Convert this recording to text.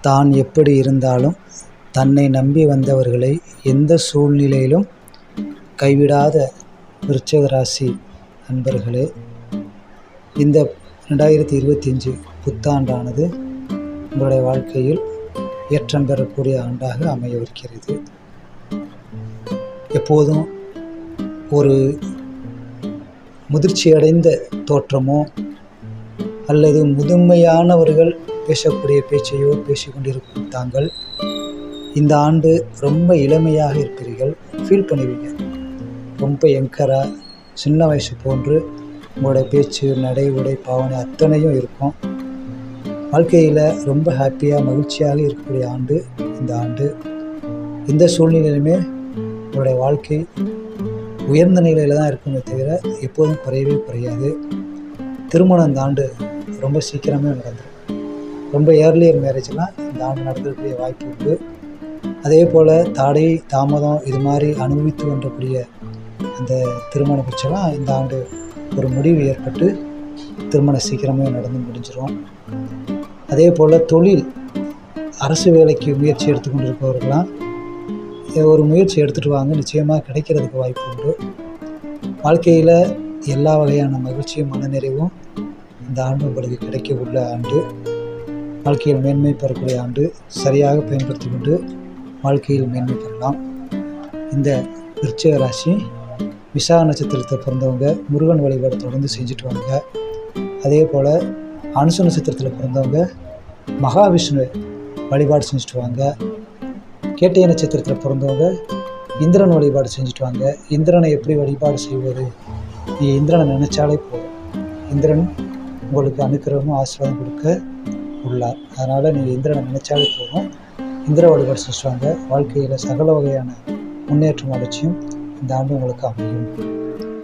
தான் எப்படி இருந்தாலும் தன்னை நம்பி வந்தவர்களை எந்த சூழ்நிலையிலும் கைவிடாத விருச்சிக ராசி அன்பர்களே இந்த ரெண்டாயிரத்தி இருபத்தி அஞ்சு புத்தாண்டானது உங்களுடைய வாழ்க்கையில் ஏற்றம் பெறக்கூடிய ஆண்டாக அமையவிருக்கிறது. எப்போதும் ஒரு முதிர்ச்சியடைந்த தோற்றமோ அல்லது முதுமையானவர்கள் பேசக்கூடிய பேச்சையோ பேசிக்கொண்டிருக்கும் தாங்கள் இந்த ஆண்டு ரொம்ப இளமையாக இருப்பீர்கள் ஃபீல் பண்ணுவீங்க. ரொம்ப எங்கராக சின்ன வயசு போன்று உங்களோட பேச்சு நடை உடை பாவனை அத்தனையும் இருக்கும். வாழ்க்கையில் ரொம்ப ஹாப்பியாக மகிழ்ச்சியாக இருக்கக்கூடிய ஆண்டு இந்த ஆண்டு. எந்த சூழ்நிலையிலுமே உங்களுடைய வாழ்க்கை உயர்ந்த நிலையில் தான் இருக்குமே தவிர எப்போதும் குறையவே குறையாது. திருமணம் இந்த ஆண்டு ரொம்ப சீக்கிரமே நடந்துடும் ரொம்ப ஏர்லியர் மேரேஜ்லாம் இந்த ஆண்டு நடக்கக்கூடிய வாய்ப்பு உண்டு. அதே போல் தாடை தாமதம் இது மாதிரி அனுபவித்து கொண்டக்கூடிய அந்த திருமண பட்சம்லாம் இந்த ஆண்டு ஒரு முடிவு ஏற்பட்டு திருமணம் சீக்கிரமே நடந்து முடிஞ்சிடும் அதே போல் தொழில் அரசு வேலைக்கு முயற்சி எடுத்துக்கொண்டு இருப்பவர்களாம் ஒரு முயற்சி எடுத்துகிட்டு வாங்க நிச்சயமாக கிடைக்கிறதுக்கு வாய்ப்பு உண்டு. வாழ்க்கையில் எல்லா வகையான மகிழ்ச்சியும் மனநிறைவும் இந்த ஆண்டு உங்களுக்கு கிடைக்க உள்ள ஆண்டு. வாழ்க்கையில் மேன்மை பெறக்கூடிய ஆண்டு சரியாக பயன்படுத்தி கொண்டு வாழ்க்கையில் மேன்மை பெறலாம். இந்த விருச்சிக ராசி விசாக நட்சத்திரத்தை பிறந்தவங்க முருகன் வழிபாடு தொடர்ந்து செஞ்சுட்டு வாங்க. அதே போல் அனுச நட்சத்திரத்தில் பிறந்தவங்க மகாவிஷ்ணு வழிபாடு செஞ்சுட்டு வாங்க. கேட்டைய நட்சத்திரத்தில் பிறந்தவங்க இந்திரன் வழிபாடு செஞ்சுட்டு வாங்க. இந்திரனை எப்படி வழிபாடு செய்வது? நீ இந்திரனை நினைச்சாலே போதும். இந்திரன் உங்களுக்கு அனுக்கிரகமும் ஆசீர்வாதம் கொடுக்க உள்ளார். அதனால் நீங்கள் இந்திரனை நினைச்சாலே போதும். இந்திர வழிபாடு செஞ்சுட்டு வாழ்க்கையில் சகல வகையான முன்னேற்றம் வளர்ச்சியும் இந்த ஆண்டு உங்களுக்கு அமையும்.